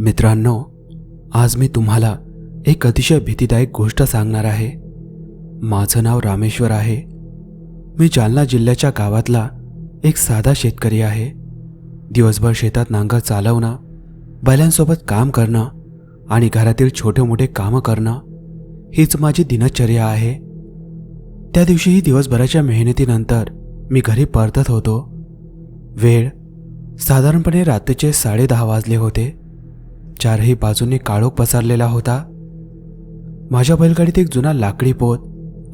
मित्रांनो आज मी तुम्हाला एक अतिशय भीतीदायक गोष्ट सांगणार आहे. माझं नाव रामेश्वर आहे. मी जालना जिल्ह्याच्या गावातला एक साधा शेतकरी आहे. दिवसभर शेतात नांगर चालवणं बैलांसोबत काम करणं आणि घरातील छोटे मोठे कामं करणं हीच माझी दिनचर्या आहे. त्या दिवशीही दिवसभराच्या मेहनतीनंतर मी घरी परतत होतो. वेळ साधारणपणे रात्रीचे साडेदहा वाजले होते. चारही बाजूंनी काळोख पसरलेला होता. माझ्या बैलगाडीत एक जुना लाकडी पोत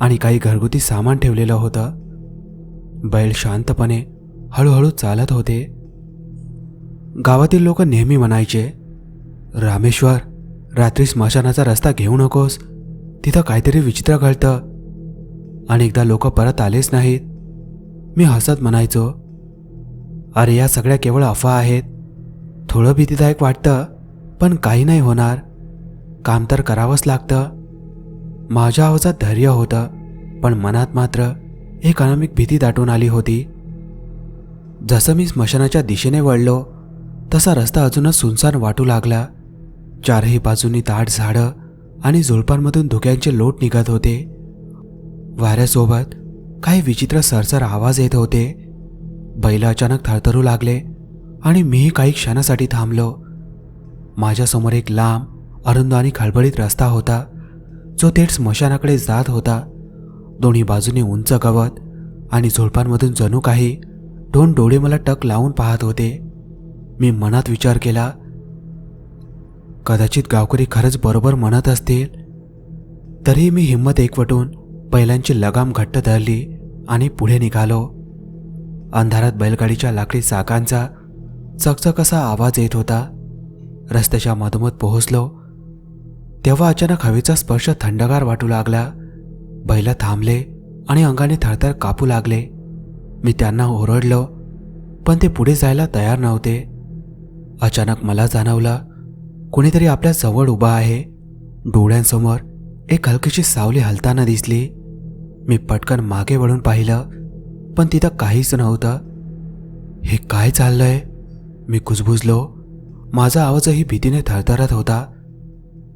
आणि काही घरगुती सामान ठेवलेलं होतं. बैल शांतपणे हळूहळू चालत होते. गावातील लोक नेहमी म्हणायचे रामेश्वर रात्री स्मशानाचा रस्ता घेऊ नकोस. तिथं काहीतरी विचित्र घडतं. अनेकदा लोक परत आलेच नाहीत. मी हसत म्हणायचो अरे या सगळ्या केवळ अफवा आहेत. थोडं भीतीदायक वाटतं. पण काही नाही होणार. काम तर करावंच लागतं. माझ्या आवाजात धैर्य होतं पण मनात मात्र एक अनामिक भीती दाटून आली होती. जसं मी स्मशानाच्या दिशेने वळलो तसा रस्ता अजूनच सुनसान वाटू लागला. चारही बाजूंनी दाट झाडं आणि झुळपांमधून धुक्यांचे लोट निघत होते. वाऱ्यासोबत काही विचित्र सरसर आवाज येत होते. बैल अचानक थरथरू लागले आणि मीही काही क्षणासाठी थांबलो. माझ्यासमोर एक लांब अरुंद आणि खळबळीत रस्ता होता. जो थेट स्मशानाकडे जात होता. दोन्ही बाजूने उंच गवत आणि झुडपांमधून जणू काही दोन डोळे मला टक लावून पाहत होते. मी मनात विचार केला कदाचित गावकरी खरंच बरोबर म्हणत असतील. तरीही मी हिंमत एकवटून बैलांची लगाम घट्ट धरली आणि पुढे निघालो. अंधारात बैलगाडीच्या लाकडी चाकांचा चकचक असा आवाज येत होता. रस्त्याच्या मधोमध पोहोचलो. तेव्हा अचानक हवेचा स्पर्श थंडगार वाटू लागला. बैला थांबले आणि अंगाने थरथर कापू लागले. मी त्यांना ओरडलो पण ते पुढे जायला तयार नव्हते. अचानक मला जाणवलं कुणीतरी आपल्या जवळ उभा आहे. डोळ्यांसमोर एक हलकीशी सावली हलताना दिसली. मी पटकन मागे वळून पाहिलं पण तिथं काहीच नव्हतं. हे काय चाललंय? मी कुजबुजलो. माझा आवाजही भीतीने थरथरत होता.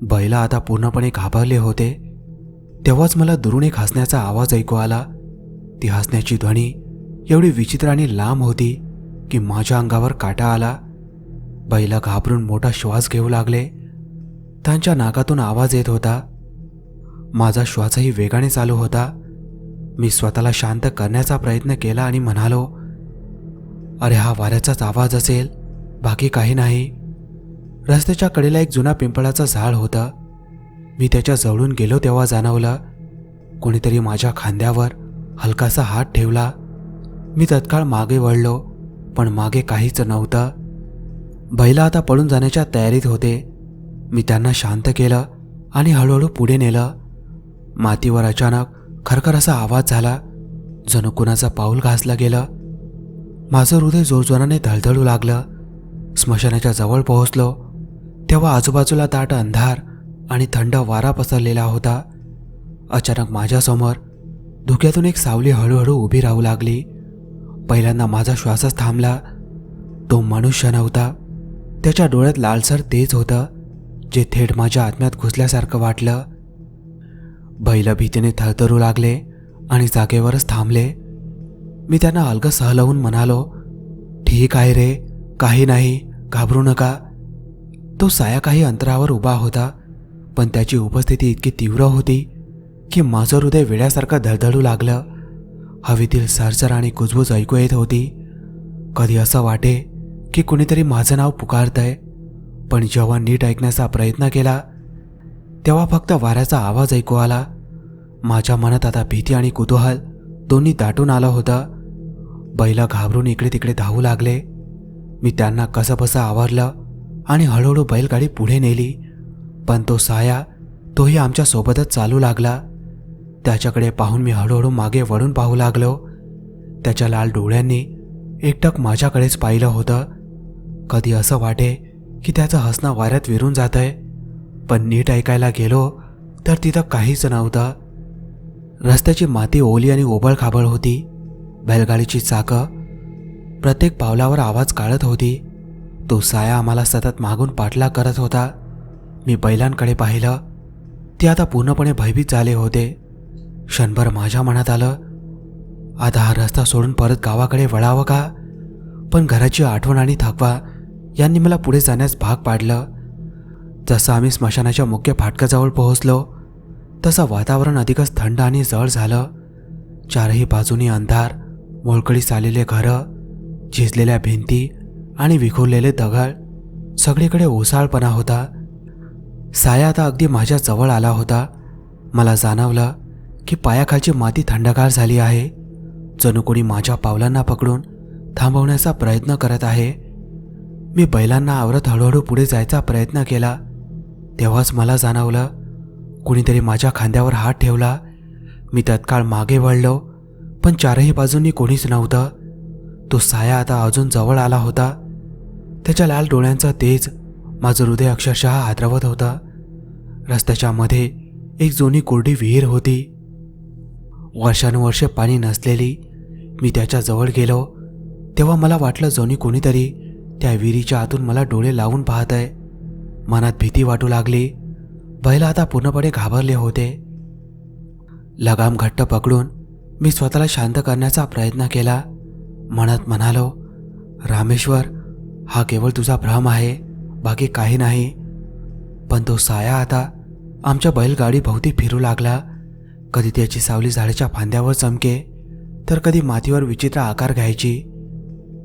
बैला आता पूर्णपणे घाबरले होते. तेव्हाच मला दुरून एक हसण्याचा आवाज ऐकू आला. ती हसण्याची ध्वनी एवढी विचित्र आणि लांब होती की माझ्या अंगावर काटा आला. बैला घाबरून मोठा श्वास घेऊ लागले. त्यांच्या नाकातून आवाज येत होता. माझा श्वासही वेगाने चालू होता. मी स्वतःला शांत करण्याचा प्रयत्न केला आणि म्हणालो अरे हा वाऱ्याचाच आवाज असेल बाकी काही नाही. रस्त्याच्या कडेला एक जुना पिंपळाचं झाड होतं. मी त्याच्या जवळून गेलो तेव्हा जाणवलं कोणीतरी माझ्या खांद्यावर हलकासा हात ठेवला. मी तत्काळ मागे वळलो पण मागे काहीच नव्हतं. बैला आता पळून जाण्याच्या तयारीत होते. मी त्यांना शांत केलं आणि हळूहळू पुढे नेलं. मातीवर अचानक खरखर असा आवाज झाला. जणू कुणाचं पाऊल घासलं गेलं. माझं हृदय जोरजोराने धडधडू लागलं. स्मशानाच्या जवळ पोहोचलो. तेव्हा आजूबाजूला दाट अंधार आणि थंड वारा पसरलेला होता. अचानक माझ्यासमोर धुक्यातून एक सावली हळूहळू उभी राहू लागली. पहिल्यांदा माझा श्वासच थांबला. तो मनुष्य नव्हता. त्याच्या डोळ्यात लालसर तेज होतं जे थेट माझ्या आत्म्यात घुसल्यासारखं वाटलं. बैल भीतीने थरथरू लागले आणि जागेवरच थांबले. मी त्यांना अलग सहलवून म्हणालो ठीक आहे रे काही नाही घाबरू नका. तो साया काही अंतरावर उभा होता पण त्याची उपस्थिती इतकी तीव्र होती की माझं हृदय वेड्यासारखं धडधडू लागलं. हवेतील सरसर आणि कुजबूज ऐकू येत होती. कधी असं वाटे की कुणीतरी माझं नाव पुकारतंय पण जेव्हा नीट ऐकण्याचा प्रयत्न केला तेव्हा फक्त वाऱ्याचा आवाज ऐकू आला. माझ्या मनात आता भीती आणि कुतूहल दोन्ही दाटून आलं होतं. बैला घाबरून इकडे तिकडे धावू लागले. मी त्यांना कसंबसं आवरलं आणि हळूहळू बैलगाडी पुढे नेली. पण तो साया तोही आमच्या सोबतच चालू लागला. त्याच्याकडे पाहून मी हळूहळू मागे वळून पाहू लागलो. त्याच्या लाल डोळ्यांनी एकटक माझ्याकडेच पाहिलं होतं. कधी असं वाटे की त्याचं हसणं वाऱ्यात विरून जातंय. पण नीट ऐकायला गेलो तर तिथं काहीच नव्हतं. रस्त्याची माती ओली आणि ओबळखाबळ होती. बैलगाडीची चाकं प्रत्येक पावलावर आवाज काढत होती. तो साया आम्हाला सतत मागून पाठलाग करत होता. मी बैलांकडे पाहिलं. ते आता पूर्णपणे भयभीत झाले होते. क्षणभर माझ्या मनात आलं आता हा रस्ता सोडून परत गावाकडे वळावं का? पण घराची आठवण आणि थकवा यांनी मला पुढे जाण्यास भाग पाडलं. जसं आम्ही स्मशानाच्या मुख्य फाटकाजवळ पोहोचलो तसं वातावरण अधिकच थंड आणि जळ झालं. चारही बाजूनी अंधार मोळकळीस आलेले घरं झिजलेल्या भिंती आणि विखुरलेले दगड सगळीकडे ओसाळपणा होता. साया आता अगदी माझ्या जवळ आला होता. मला जाणवलं की पायाखालची माती थंडगार झाली आहे. जणू कोणी माझ्या पावलांना पकडून थांबवण्याचा प्रयत्न करत आहे. मी बैलांना आवरत हळूहळू पुढे जायचा प्रयत्न केला. तेव्हाच मला जाणवलं कुणीतरी माझ्या खांद्यावर हात ठेवला. मी तत्काळ मागे वळलो पण चारही बाजूंनी कोणीच नव्हतं. तो साया आता अजून जवळ आला होता. त्याच्या लाल डोळ्यांचा तेज माझं हृदय अक्षरशः हादरवत होता. रस्त्याच्या मध्ये एक जुनी कोरडी विहीर होती. वर्षानुवर्षे पाणी नसलेली मी त्याच्याजवळ गेलो. तेव्हा मला वाटलं जुनी कोणीतरी त्या विहिरीच्या आतून मला डोळे लावून पाहत आहे मनात भीती वाटू लागली. बैल आता पूर्णपणे घाबरले होते. लगाम घट्ट पकडून मी स्वतःला शांत करण्याचा प्रयत्न केला. मनात म्हणालो रामेश्वर हा केवळ तुझा भ्रम आहे बाकी काही नाही. पण तो साया आता आमच्या बैलगाडी भोवती फिरू लागला. कधी त्याची सावली झाडाच्या फांद्यावर चमके तर कधी मातीवर विचित्र आकार घ्यायची.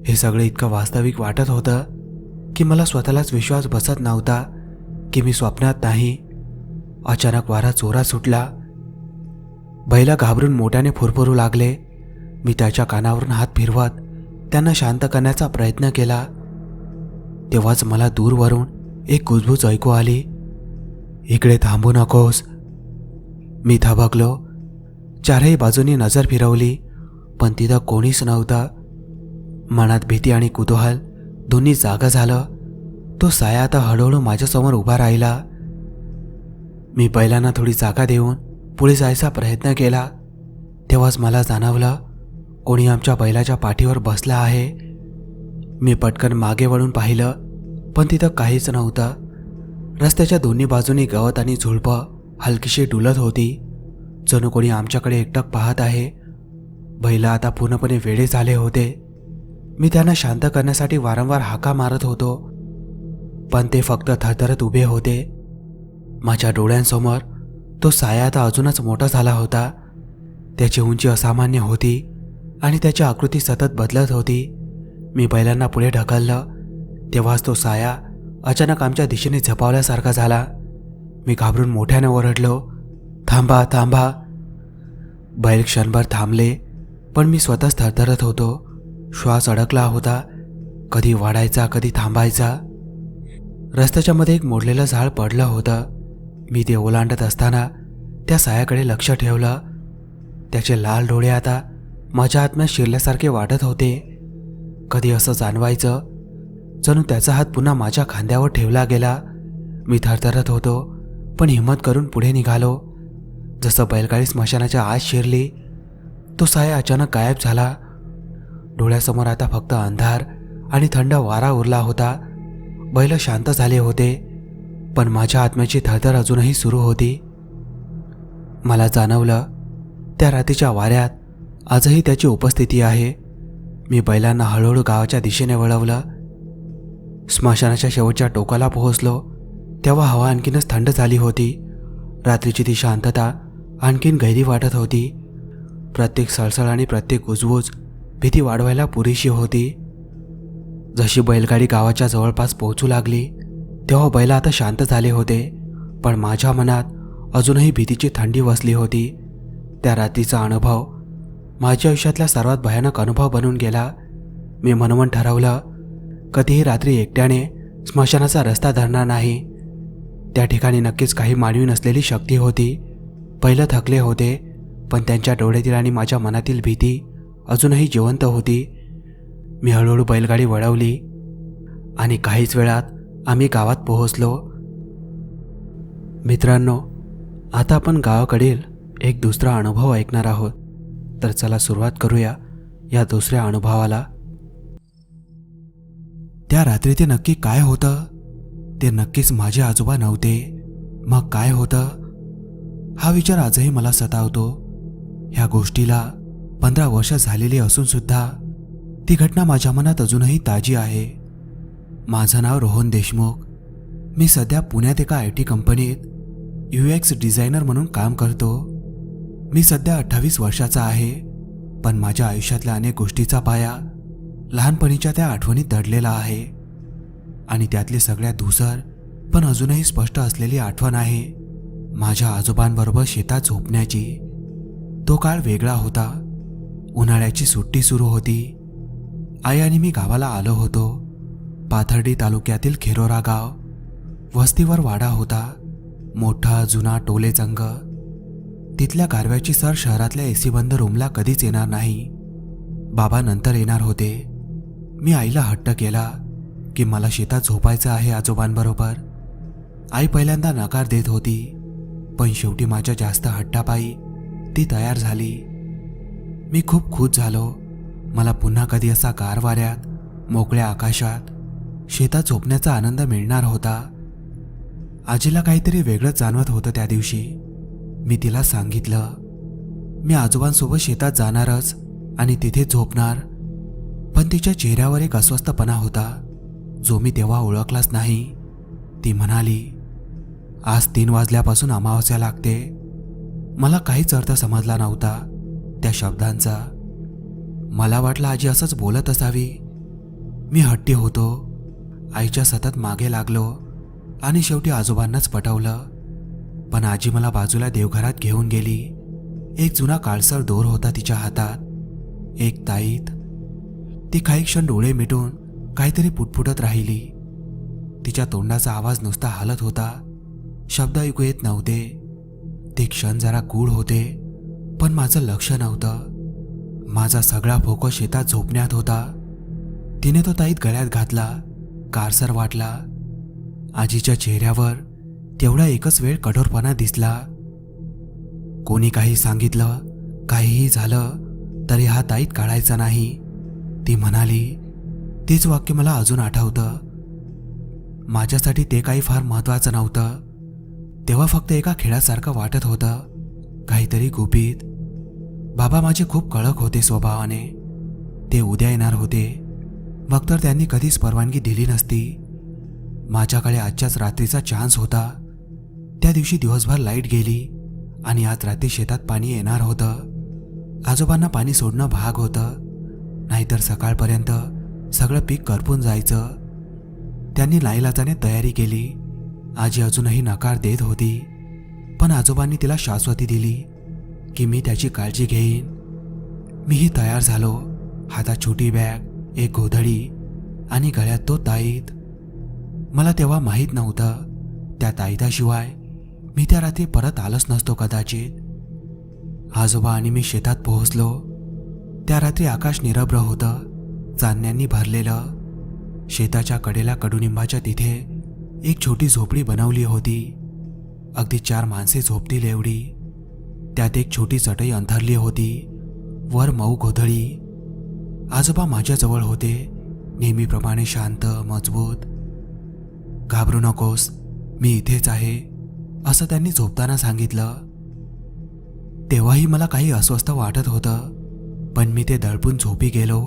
हे सगळं इतकं वास्तविक वाटत होतं की मला स्वतःलाच विश्वास बसत नव्हता की मी स्वप्नात नाही. अचानक वारा चोरा सुटला. बैला घाबरून मोठ्याने फुरफुरू लागले. मी त्याच्या कानावरून हात फिरवत त्यांना शांत करण्याचा प्रयत्न केला. तेव्हाच मला दूरवरून एक कुजबूज ऐकू आली. इकडे थांबू नकोस. मी थबकलो. चारही बाजूनी नजर फिरवली पण तिथं कोणीच नव्हतं. मनात भीती आणि कुतूहल दोन्ही जागा झालं. तो साया आता हळूहळू माझ्यासमोर उभा राहिला. मी बैलांना थोडी जागा देऊन पुढे जायचा प्रयत्न केला. तेव्हाच मला जाणवलं कोणी आमच्या बैलाच्या पाठीवर बसला आहे. मी पटकन मागे वळून पाहिलं पण तिथं काहीच नव्हतं. रस्त्याच्या दोन्ही बाजूनी गवत आणि झुळपं हलकीशी डुलत होती. जणू कोणी आमच्याकडे एकटक पाहत आहे. बैला आता पूर्णपणे वेडे झाले होते. मी त्यांना शांत करण्यासाठी वारंवार हाका मारत होतो पण ते फक्त थरथरत उभे होते. माझ्या डोळ्यांसमोर तो साया आता अजूनच मोठा झाला होता. त्याची उंची असामान्य होती आणि त्याची आकृती सतत बदलत होती. मी बैलांना पुढे ढकललं. तेव्हाच तो साया अचानक आमच्या दिशेने झपावल्यासारखा झाला. मी घाबरून मोठ्याने ओरडलो थांबा थांबा. बैल क्षणभर थांबले पण मी स्वतःच थरथरत होतो. श्वास अडकला होता. कधी वाढायचा कधी थांबायचा. रस्त्याच्या मध्ये एक मोडलेलं झाड पडलं होतं. मी ते ओलांडत असताना त्या सायाकडे लक्ष ठेवलं. त्याचे लाल डोळे आता माझ्या आत्म्यात शिरल्यासारखे वाटत होते. कधी असं जाणवायचं? जणू त्याचा हात पुन्हा माझ्या खांद्यावर ठेवला गेला. मी थरथरत होतो पण हिंमत करून पुढे निघालो. जसं बैलगाडी स्मशानाच्या आत शिरली तो साया अचानक गायब झाला. डोळ्यासमोर आता फक्त अंधार आणि थंड वारा उरला होता. बैल शांत झाले होते पण माझ्या आत्म्याची थरथर अजूनही सुरू होती. मला जाणवलं त्या रात्रीच्या वाऱ्यात आजही त्याची उपस्थिती आहे. मी बैलांना हळूहळू गावाच्या दिशेने वळवलं. स्मशानाच्या शेवटच्या टोकाला पोहोचलो. तेव्हा हवा आणखीनच थंड झाली होती. रात्रीची ती शांतता आणखीन गैरी वाटत होती. प्रत्येक सळसळ आणि प्रत्येक उजवूज भीती वाढवायला पुरेशी होती. जशी बैलगाडी गावाच्या जवळपास पोहोचू लागली तेव्हा बैल आता शांत झाले होते. पण माझ्या मनात अजूनही भीतीची थंडी वसली होती. त्या रात्रीचा अनुभव माझ्या आयुष्यातला सर्वात भयानक अनुभव बनून गेला. मी मनोमन ठरवलं कधीही रात्री एकट्याने स्मशानाचा रस्ता धरणार नाही. त्या ठिकाणी नक्कीच काही मानवी नसलेली शक्ती होती. पहिलं थकले होते पण त्यांच्या डोळ्यातील आणि माझ्या मनातील भीती अजूनही जिवंत होती. मी हळूहळू बैलगाडी वळवली आणि काहीच वेळात आम्ही गावात पोहोचलो. मित्रांनो आता आपण गावाकडील एक दुसरा अनुभव ऐकणार आहोत. तर चला सुरुवात करूया या दुसऱ्या अनुभवाला. त्या रात्री ते नक्की काय होतं? ते नक्कीच माझे आजोबा नव्हते. मग काय होतं? हा विचार आजही मला सतावतो. ह्या गोष्टीला पंधरा वर्ष झालेली असून सुद्धा ती घटना माझ्या मनात अजूनही ताजी आहे. माझं नाव रोहन देशमुख. मी सध्या पुण्यात एका आय टी कंपनीत यू एक्स डिझायनर म्हणून काम करतो. मी सध्या अठ्ठावीस वर्षाचा आहे पण माझ्या आयुष्यातल्या अनेक गोष्टीचा पाया लहानपणीच्या त्या आठवणीत दडलेला आहे. आणि त्यातली सगळ्यात धुसर पण अजूनही स्पष्ट असलेली आठवण आहे माझ्या आजोबांबरोबर शेतात झोपण्याची. तो काळ वेगळा होता. उन्हाळ्याची सुट्टी सुरू होती. आई आणि मी गावाला आलो होतो. पाथर्डी तालुक्यातील खेरोरा गाव. वस्तीवर वाडा होता. मोठा जुना टोले जंग तिथल्या गारव्याची सर शहरातल्या एसी बंद रूमला कधीच येणार नाही. बाबा नंतर येणार होते. मी आईला हट्ट केला की मला शेतात झोपायचं आहे आजोबांबरोबर. आई पहिल्यांदा नकार देत होती पण शेवटी माझ्या जास्त हट्टापायी ती तयार झाली. मी खूप खुश झालो. मला पुन्हा कधी असा गार वाऱ्यात मोकळ्या आकाशात शेतात झोपण्याचा आनंद मिळणार होता. आजीला काहीतरी वेगळंच जाणवत होतं त्या दिवशी. मी तिला सांगितलं मी आजोबांसोबत शेतात जाणारच आणि तिथे झोपणार. पण तिच्या चेहऱ्यावर एक अस्वस्थपणा होता जो मी तेव्हा ओळखलाच नाही. ती म्हणाली आज तीन वाजल्यापासून अमावस्या लागते. मला काहीच अर्थ समजला नव्हता त्या शब्दांचा. मला वाटलं आजी असंच बोलत असावी. मी हट्टी होतो आईच्या सतत मागे लागलो आणि शेवटी आजोबांनाच पटवलं. पण आजी मला बाजूला देवघरात घेऊन गेली. एक जुना काळसर दोर होता तिच्या हातात. एक ताईत. ती काही क्षण डोळे मिटून काहीतरी पुटपुटत राहिली. तिच्या तोंडाचा आवाज नुसता हालत होता. शब्द ऐकू येत नव्हते. ते क्षण जरा गूढ होते पण माझं लक्ष नव्हतं. माझा सगळा फोकस शेतात झोपण्यात होता. तिने तो ताईत गळ्यात घातला कारसर वाटला. आजीच्या चेहऱ्यावर तेवढा एकच वेळ कठोरपणा दिसला. कोणी काही सांगितलं काहीही झालं तरी हा ताईत काढायचा नाही. ती म्हणाली तेच वाक्य मला अजून आठवतं. माझ्यासाठी ते काही फार महत्वाचं नव्हतं. तेव्हा फक्त एका खेळासारखं वाटत होतं काहीतरी गुपित. बाबा माझे खूप कळक होते स्वभावाने. ते उद्या येणार होते. मग तर त्यांनी कधीच परवानगी दिली नसती. माझ्याकडे आजच्याच रात्रीचा चान्स होता. त्या दिवशी दिवसभर लाइट गेली आणि आज रात्री शेतात पाणी येणार होतं. आजोबांना पाणी सोडणं भाग होतं. नाहीतर सकाळपर्यंत सगळं पीक करपून जायचं. त्यांनी लाईलाजाने तयारी केली. आजी अजूनही नकार देत होती. पण आजोबांनी तिला शाश्वती दिली की मी त्याची काळजी घेईन. मीही तयार झालो. हातात छोटी बॅग एक गोधडी आणि गळ्यात तो ताईत. मला तेव्हा माहीत नव्हतं. त्या ताईदाशिवाय मी त्या रात्री परत आलोच नसतो कदाचित. आजोबा आणि मी शेतात पोहोचलो. त्या रात्री आकाश निरभ्र होतं चांदण्यांनी भरलेलं. शेताच्या कडेला कडुनिंबाच्या तिथे एक छोटी झोपडी बनवली होती. अगदी चार माणसे झोपतील एवढी. त्यात एक छोटी चटई अंथरली होती वर मऊ गोधडी. आजोबा माझ्याजवळ होते नेहमीप्रमाणे शांत मजबूत. घाबरू नकोस मी इथेच आहे. असं त्यांनी झोपताना सांगितलं. तेव्हाही मला काही अस्वस्थ वाटत होतं पण मी ते दळपून झोपी गेलो.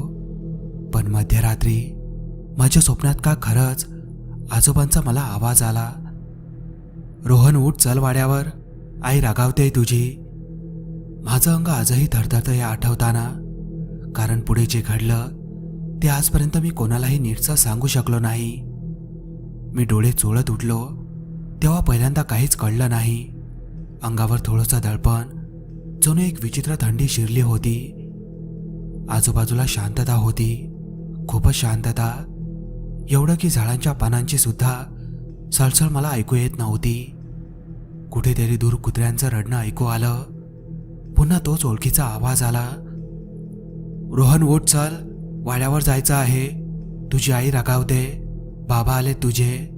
पण मध्यरात्री माझ्या स्वप्नात का खरंच आजोबांचा मला आवाज आला. रोहन उठ चल वाड्यावर आई रागावते तुझी. माझं अंग आजही थरथरतं हे आठवताना कारण पुढे जे घडलं ते आजपर्यंत मी कोणालाही नीटसं सांगू शकलो नाही. मी डोळे चोळत उठलो. तेव्हा पहिल्यांदा काहीच कळलं नाही. अंगावर थोडंसं दळपण जणू एक विचित्र थंडी शिरली होती. आजूबाजूला शांतता होती खूपच शांतता. एवढं की झाडांच्या पानांची सुद्धा सळसळ मला ऐकू येत नव्हती. कुठेतरी दूर कुत्र्यांचं रडणं ऐकू आलं. पुन्हा तोच ओळखीचा आवाज आला. रोहन उठ चल. वाड्यावर जायचं आहे. तुझी आई रागावते. बाबा आले तुझे.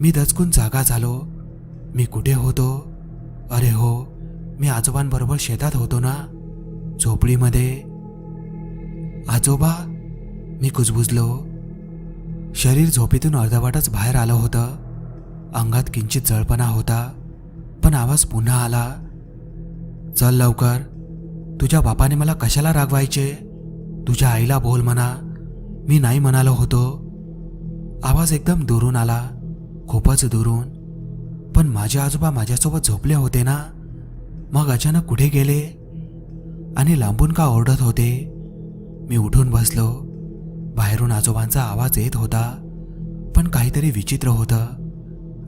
मी दचकून जागा झालो. मी कुठे होतो? अरे हो मी आजोबांबरोबर शेतात होतो ना? झोपडीमध्ये. आजोबा मी कुजबुजलो. शरीर झोपेतून अर्धवटच बाहेर आलं होतं. अंगात किंचित जळपणा होता पण आवाज पुन्हा आला. चल लवकर. तुझ्या बापाने मला कशाला रागवायचे? तुझ्या आईला बोल म्हणा. मी नाही म्हणालो होतो. आवाज एकदम दुरून आला. खूपच दुरून. पण माझे आजोबा माझ्यासोबत झोपले होते ना? मग अचानक कुठे गेले? आणि लांबून का ओरडत होते? मी उठून बसलो. बाहेरून आजोबांचा आवाज येत होता पण काहीतरी विचित्र होतं.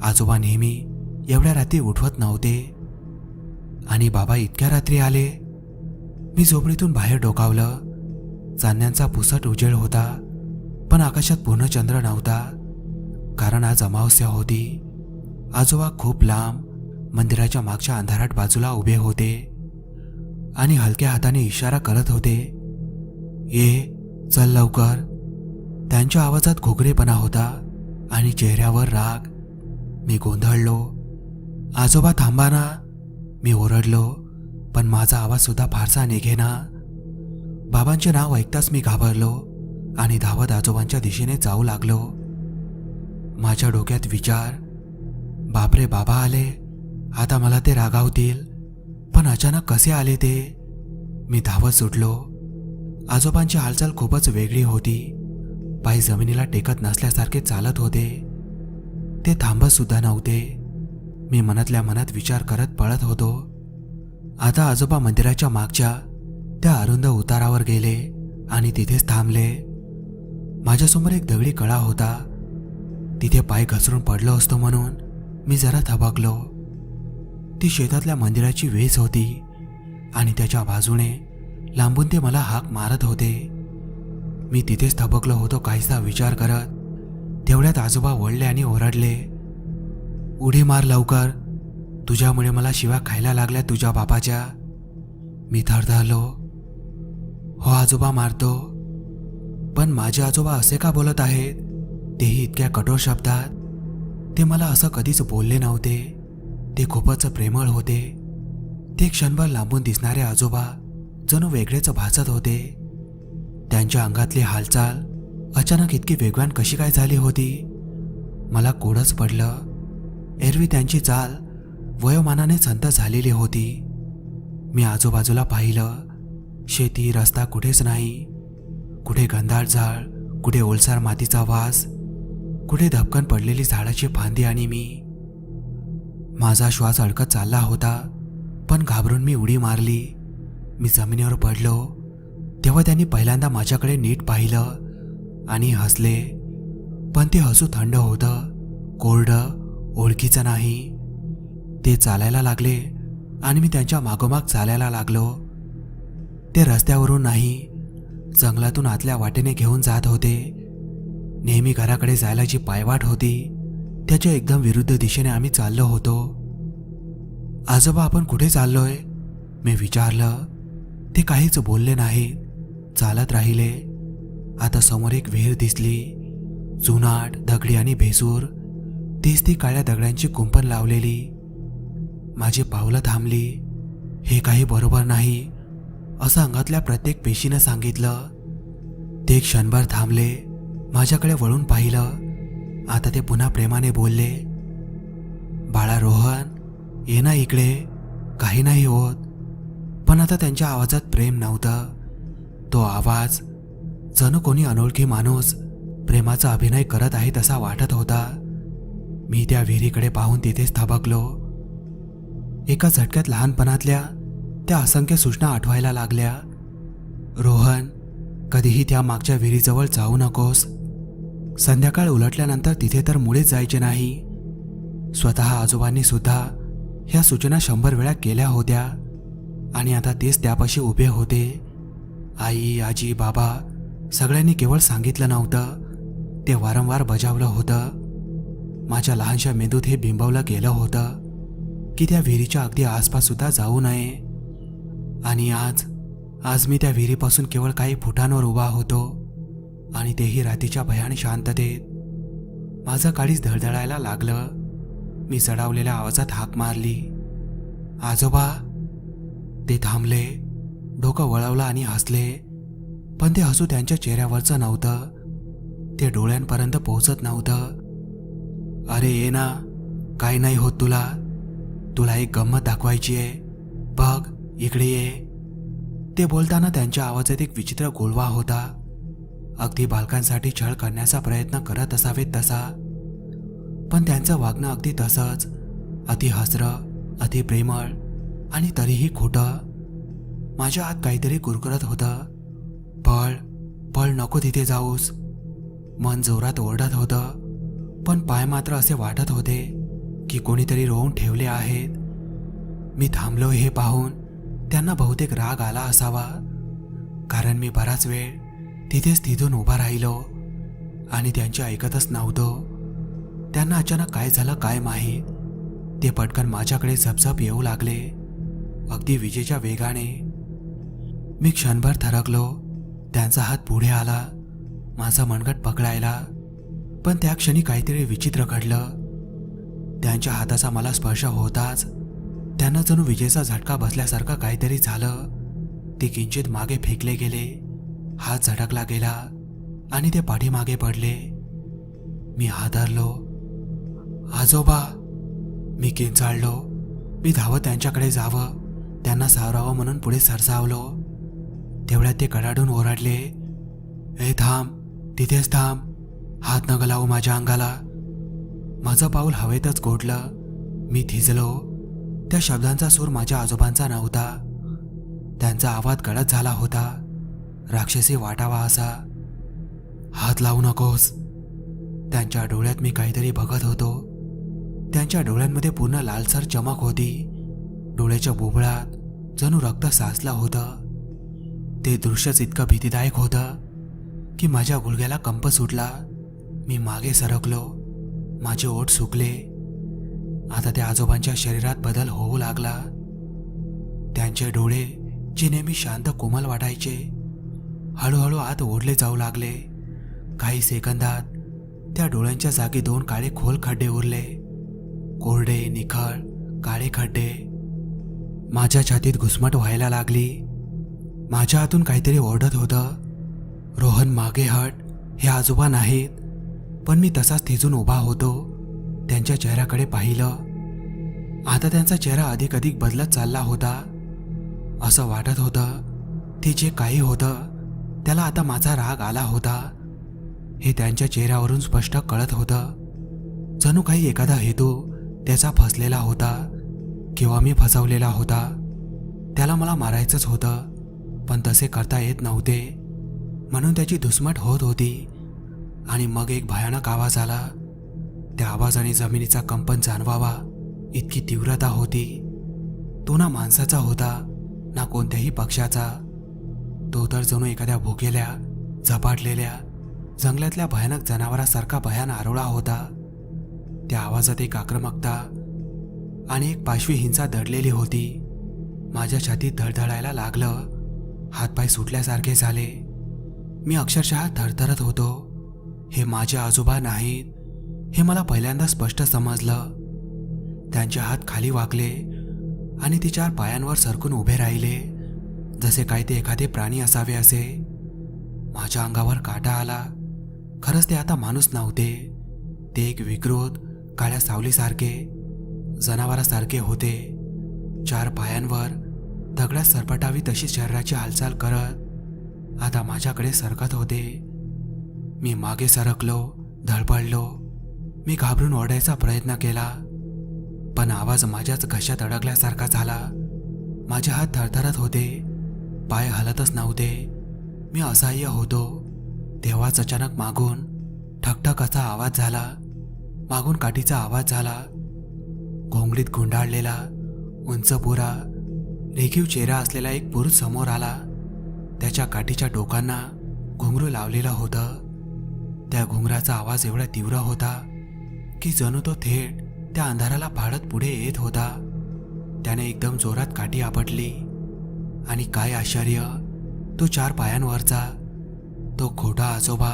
आजोबा नेहमी एवढ्या रात्री उठवत नव्हते. आणि बाबा इतक्या रात्री आले. मी झोपडीतून बाहेर डोकावलं. चांदण्यांचा पुसट उजेड होता पण आकाशात पूर्ण चंद्र नव्हता. कारण आज अमावस्या होती. आजोबा खूप लांब मंदिराच्या मागच्या अंधारात बाजूला उभे होते आणि हलक्या हाताने इशारा करत होते. ये चल लवकर. त्यांच्या आवाजात घोगरेपणा होता आणि चेहऱ्यावर राग. मी गोंधळलो. आजोबा थांबा ना. मी ओरडलो पण माझा आवाजसुद्धा फारसा निघेना. बाबांचे नाव ऐकताच मी घाबरलो आणि धावत आजोबांच्या दिशेने जाऊ लागलो. माझ्या डोक्यात विचार. बापरे बाबा आले. आता मला ते रागावतील. पण अचानक कसे आले ते? मी धावत सुटलो. आजोबांची हालचाल खूपच वेगळी होती. पाय जमिनीला टेकत नसल्यासारखे चालत होते. ते थांबत सुद्धा नव्हते. मी मनातल्या मनात विचार करत पळत होतो. आता आजोबा मंदिराच्या मागच्या त्या अरुंद उतारावर गेले आणि तिथेच थांबले. माझ्यासमोर एक दगडी कळा होता. तिथे पाय घसरून पडलो असतो म्हणून मी जरा थबकलो. ती शेतातल्या मंदिराची वेस होती आणि त्याच्या बाजूने लांबून ते मला हाक मारत होते. मी तिथेच थबकलो होतो काहीसा विचार करत. तेवढ्यात आजोबा वळले आणि ओरडले उडी मार लवकर. तुझ्यामुळे मला शिवा खायला लागल्या तुझ्या बापाच्या. मी थरथरलो हो आजोबा मारतो. पण माझे आजोबा असे का बोलत आहेत? तेही इतक्या कठोर शब्दात? ते मला असं कधीच बोलले नव्हते. ते खूपच प्रेमळ होते. ते क्षणभर लांबून दिसणारे आजोबा जणू वेगळेच भासत होते. त्यांच्या अंगातली हालचाल अचानक इतकी वेगवान कशी काय झाली होती? मला कोडच पडलं. एरवी त्यांची चाल वयोमानाने संत झालेली होती. मी आजूबाजूला पाहिलं. शेती रस्ता कुठेच नाही. कुठे गंधार झाड कुठे ओलसार मातीचा वास कुठे धपकन पडलेली झाडाची फांदी आणि मी. माझा श्वास अडकत चालला होता पण घाबरून मी उडी मारली. मी जमिनीवर पडलो. तेव्हा त्यांनी पहिल्यांदा माझ्याकडे नीट पाहिलं आणि हसले. पण ते हसू थंड होतं कोरडं ओळखीचं नाही. ते चालायला लागले आणि मी त्यांच्या मागोमाग चालायला लागलो. ते रस्त्यावरून नाही जंगलातून आतल्या वाटेने घेऊन जात होते. नेहमी घराकडे जायला जी पायवाट होती त्याच्या एकदम विरुद्ध दिशेने आम्ही चाललो होतो. आजोबा आपण कुठे चाललोय? मी विचारलं. ते काहीच बोलले नाही चालत राहिले. आता समोर एक विहीर दिसली. जुनाट दगडी आणि भेसूर. तीच ती काळ्या दगडांची कुंपण लावलेली. माझी पावलं थांबली. हे काही बरोबर नाही असं अंगातल्या प्रत्येक पेशीनं सांगितलं. ते क्षणभर थांबले. माझ्याकडे वळून पाहिलं. आता ते पुन्हा प्रेमाने बोलले बाळा रोहन ये ना इकडे. काही नाही होत. पण आता त्यांच्या आवाजात प्रेम नव्हतं. तो आवाज जणू कोणी अनोळखी माणूस प्रेमाचा अभिनय करत आहे तसा वाटत होता. मी त्या विहिरीकडे पाहून तिथेच थबकलो. एका झटक्यात लहानपणातल्या त्या असंख्य सूचना आठवायला लागल्या. रोहन कधीही त्या मागच्या विहिरीजवळ जाऊ नकोस. संध्याकाळ उलटल्यानंतर तिथे तर मुळेच जायचे नाही. स्वतः आजोबांनी सुद्धा ह्या सूचना शंभर वेळा केल्या होत्या. आणि आता तेच त्यापाशी उभे होते. आई आजी बाबा सगळ्यांनी केवळ सांगितलं नव्हतं. ते वारंवार बजावलं होतं. माझ्या लहानशा मेंदूत हे बिंबवलं गेलं होतं की त्या विहिरीच्या अगदी आसपास सुद्धा जाऊ नये. आणि आज आज मी त्या विहिरीपासून केवळ काही फुटांवर उभा होतो. आणि तेही रात्रीच्या भयान शांततेत. माझं काळीच धडधडायला लागलं. मी चढावलेल्या आवाजात हाक मारली. आजोबा ते थांबले. डोकं वळवलं आणि हसले. पण ते हसू त्यांच्या चेहऱ्यावरचं नव्हतं. ते डोळ्यांपर्यंत पोहोचत नव्हतं. अरे ये ना. काय नाही होत तुला. तुला एक गंमत दाखवायची आहे. बघ इकडे ये. ते बोलताना त्यांच्या आवाजात एक विचित्र गोळवा होता. अगदी बालकांसाठी छळ करण्याचा प्रयत्न करत असावेत तसा. पण त्यांचं वागणं अगदी तसंच. अति हसरं अति प्रेमळ आणि तरीही खोटं. माझ्या आत काहीतरी कुरकुरत होतं. पळ पळ नको तिथे जाऊस. मन जोरात ओरडत होतं. पण पाय मात्र असे वाटत होते की कोणीतरी रोवून ठेवले आहेत. मी थांबलो हे पाहून त्यांना बहुतेक राग आला असावा. कारण मी बराच वेळ तिथेच तिथून उभा राहिलो आणि त्यांचे ऐकतच नव्हतो. त्यांना अचानक काय झालं काय माहीत ते पटकन माझ्याकडे झपझप येऊ लागले. अगदी विजेच्या वेगाने. मी क्षणभर थरकलो. त्यांचा हात पुढे आला. माझा मनगट पकडायला. पण त्या क्षणी काहीतरी विचित्र घडलं. त्यांच्या हाताचा मला स्पर्श होताच. त्यांना जणू विजेचा झटका बसल्यासारखं काहीतरी झालं. ते किंचित मागे फेकले गेले. हात झटकला गेला आणि ते पाठीमागे पडले. मी हादरलो. आजोबा मी किंचाळलो. मी धावत त्यांच्याकडे जावं त्यांना सावरावं म्हणून पुढे सरसावलो. तेवढ्यात ते कडाडून ओरडले ए थांब तिथेच थांब हात न गलावू माझ्या अंगाला. माझं पाऊल हवेतच गोडलं. मी थिजलो. त्या शब्दांचा सूर माझ्या आजोबांचा नव्हता. त्यांचा आवाज गडद झाला होता. राक्षसी वाटावा असा. हात लावू नकोस. त्यांच्या डोळ्यात मी काहीतरी बघत होतो. त्यांच्या डोळ्यांमध्ये पूर्ण लालसर चमक होती. डोळ्याच्या बुबळात जणू रक्त साचलं होतं. ते दृश्यच इतकं भीतीदायक होतं की माझ्या गुडघ्याला कंप सुटला. मी मागे सरकलो. माझे ओठ सुकले. आता त्या आजोबांच्या शरीरात बदल होऊ लागला. त्यांचे डोळे जे नेहमी शांत कोमल वाटायचे हळूहळू आत ओढले जाऊ लागले. काही सेकंदात त्या डोळ्यांच्या जागी दोन काळे खोल खड्डे उरले. कोरडे निखळ काळे खड्डे. माझ्या छातीत घुसमट व्हायला लागली. माझ्या हातून काहीतरी ओरडत होतं. रोहन मागे हट हे आजोबा नाहीत पण मी तसाच थिजून उभा होतो त्यांच्या चेहऱ्याकडे पाहिलं. आता त्यांचा चेहरा अधिक अधिक बदलत चालला होता. असं वाटत होतं ते जे काही होतं त्याला आता माझा राग आला होता. हे त्यांच्या चेहऱ्यावरून स्पष्ट कळत होतं. जणू काही एखादा हेतू त्याचा फसलेला होता किंवा मी फसवलेला होता. त्याला मला मारायचंच होतं पण तसे करता येत नव्हते. म्हणून त्याची धुसमट होत होती. आणि मग एक भयानक आवाज आला. त्या आवाजाने जमिनीचा कंपन जाणवावा इतकी तीव्रता होती. तो ना माणसाचा होता ना कोणत्याही पक्षाचा. तो तर जणू एखाद्या भुकेल्या झपाटलेल्या जंगलातल्या भयानक जनावरासारखा भयान आरोळा होता. त्या आवाजात एक आक्रमकता आणि एक पाशवी हिंसा दडलेली होती. माझ्या छातीत धडधडायला लागलं. हातपाय सुटल्यासारखे झाले. मी अक्षरशः थरथरत होतो. हे माझे आजोबा नाहीत. हे मला पहिल्यांदा स्पष्ट समजलं. त्यांचे हात खाली वाकले आणि ते चार पायांवर सरकून उभे राहिले. जसे काय ते एखादे प्राणी असावे असे. माझ्या अंगावर काटा आला. खरंच ते आता माणूस नव्हते. ते एक विकृत काळ्या सावलीसारखे जनावरासारखे होते. चार पायांवर दगडात सरपटावी तशी शरीराची हालचाल करत आता माझ्याकडे सरकत होते. मी मागे सरकलो धडपडलो. मी घाबरून ओढायचा प्रयत्न केला. पण आवाज माझ्याच घशात अडकल्यासारखा झाला. माझे हात थरथरत होते. पाय हलतच नव्हते मी असहाय्य होतो. तेव्हाच अचानक मागून ठकठक असा आवाज झाला. मागून काठीचा आवाज झाला. घोंगडीत गुंडाळलेला उंच पुरा रेखीव चेहरा असलेला एक पुरुष समोर आला. त्याच्या काठीच्या डोकांना घुंगरू लावलेलं होतं. त्या घुंगराचा आवाज एवढा तीव्र होता की जणू तो थेट त्या अंधाराला फाडत पुढे येत होता. त्याने एकदम जोरात काठी आपटली. आणि काय आश्चर्य तो चार पायांवरचा तो खोटा आजोबा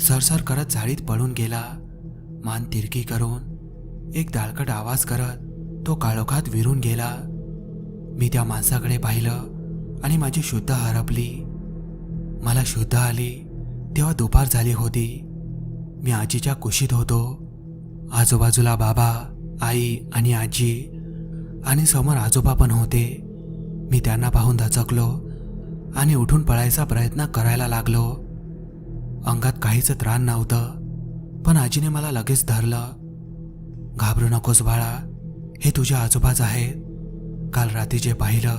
सरसर करत झाडीत पळून गेला मान तिरकी करून एक दाळकट आवाज करत तो काळोखात विरून गेला. मी त्या माणसाकडे पाहिलं आणि माझी शुद्ध हरपली. मला शुद्ध आली तेव्हा दुपार झाली होती. मी आजीच्या कुशीत होतो. आजूबाजूला बाबा आई आणि आजी आणि समोर आजोबा पण होते. मी त्यांना पाहून दचकलो आणि उठून पळायचा प्रयत्न करायला लागलो. अंगात काहीच त्राण नव्हतं पण आजीने मला लगेच धरलं. घाबरू नकोस बाळा हे तुझे आजोबाच आहेत. काल रात्री जे पाहिलं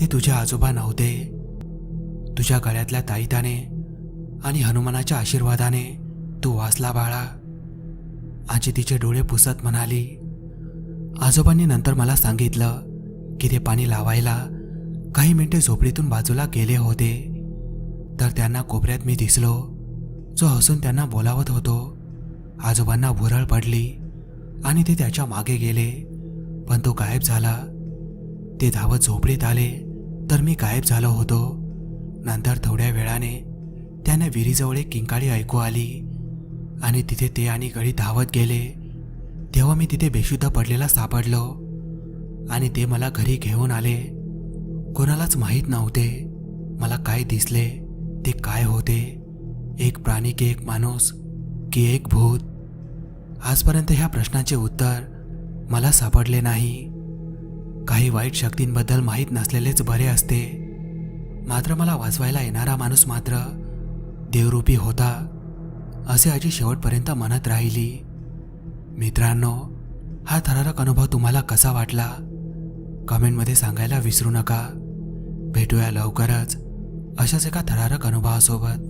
ते तुझे आजोबा नव्हते. तुझ्या गळ्यातल्या ताईताने आणि हनुमानाच्या आशीर्वादाने तू वाचला बाळा. आजी तिचे डोळे पुसत म्हणाली आजोबांनी नंतर मला सांगितलं की ते पाणी लावायला? काही मिनिटे झोपडीतून बाजूला गेले होते. तर त्यांना कोपऱ्यात मी दिसलो जो हसून त्यांना बोलावत होतो. आजोबांना भुरळ पडली आणि ते त्याच्यामागे गेले पण तो गायब झाला. ते धावत झोपडीत आले तर मी गायब झालो होतो. नंतर थोड्या वेळाने त्याने विहिरीजवळ एक किंकाळी ऐकू आली आणि तिथे ते आणि गडी धावत गेले. तेव्हा मी तिथे बेशुद्ध पडलेला सापडलो. आणि ते मला घरी घेऊन आले. कोणालाच माहीत नव्हते मला काय दिसले ते काय होते. एक प्राणी की एक माणूस की एक भूत. आजपर्यंत ह्या प्रश्नाचे उत्तर मला सापडले नाही. काही वाईट शक्तींबद्दल माहीत नसलेलेच बरे असते. मात्र मला वाचवायला येणारा माणूस मात्र देवरूपी होता असे आजी शेवटपर्यंत म्हणत राहिली. मित्रांनो हा थरारक अनुभव तुम्हाला कसा वाटला? कमेंटमध्ये सांगायला विसरू नका. भेटूया लवकरच. अशाच एका थरारक अनुभवासोबत.